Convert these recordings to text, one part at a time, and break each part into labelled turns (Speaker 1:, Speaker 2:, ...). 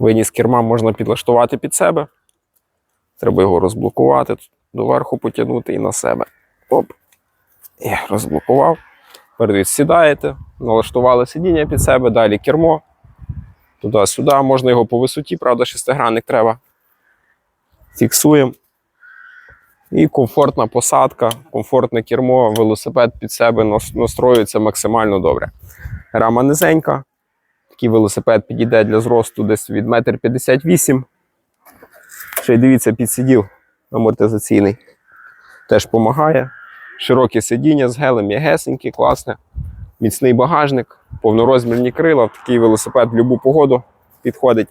Speaker 1: Виніс керма можна підлаштувати під себе. Треба його розблокувати, доверху потягнути і на себе. Оп. І розблокував. Перед сідаєте, налаштували сидіння під себе, далі кермо. Туди-сюди, можна його по висоті, правда, шестигранник треба. Фіксуємо. І комфортна посадка, комфортне кермо, велосипед під себе настроюється максимально добре. Рама низенька. Такий велосипед підійде для зросту десь від 1,58 м. Ще й дивіться, підсиділ амортизаційний. Теж допомагає. Широке сидіння з гелем м'ягесеньке, класне. Міцний багажник, повнорозмірні крила. Такий велосипед в будь-яку погоду підходить.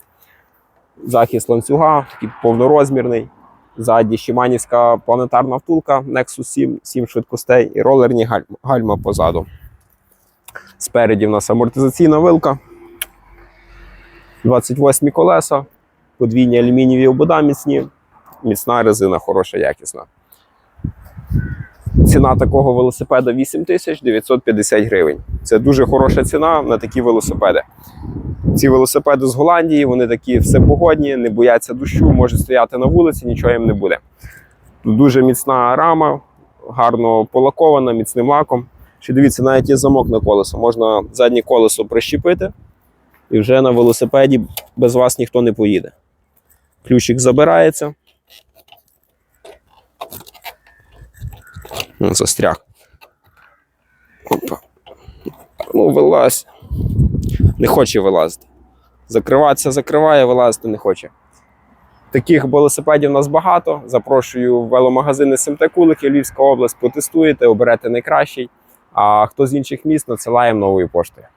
Speaker 1: Захист ланцюга, такий повнорозмірний. Ззаді Шиманівська планетарна втулка Nexus 7, 7 швидкостей і ролерні гальма позаду. Спереді в нас амортизаційна вилка. 28 колеса, подвійні алюмінієві обода міцні, міцна резина, хороша, якісна. Ціна такого велосипеда 8950 гривень. Це дуже хороша ціна на такі велосипеди. Ці велосипеди з Голландії, вони такі всепогодні, не бояться дощу, можуть стояти на вулиці, нічого їм не буде. Тут дуже міцна рама, гарно полакована, міцним лаком. Ще дивіться, навіть є замок на колесо. Можна заднє колесо прищепити, і вже на велосипеді без вас ніхто не поїде. Ключик забирається. Ну, застряг. Опа. Ну, вилазь. Не хоче вилазити. Закриватися закриває, вилазити не хоче. Таких велосипедів у нас багато. Запрошую в веломагазини СМТ Кулики, Львівська область, потестуєте, оберете найкращий. А хто з інших міст надсилаємо новою поштою.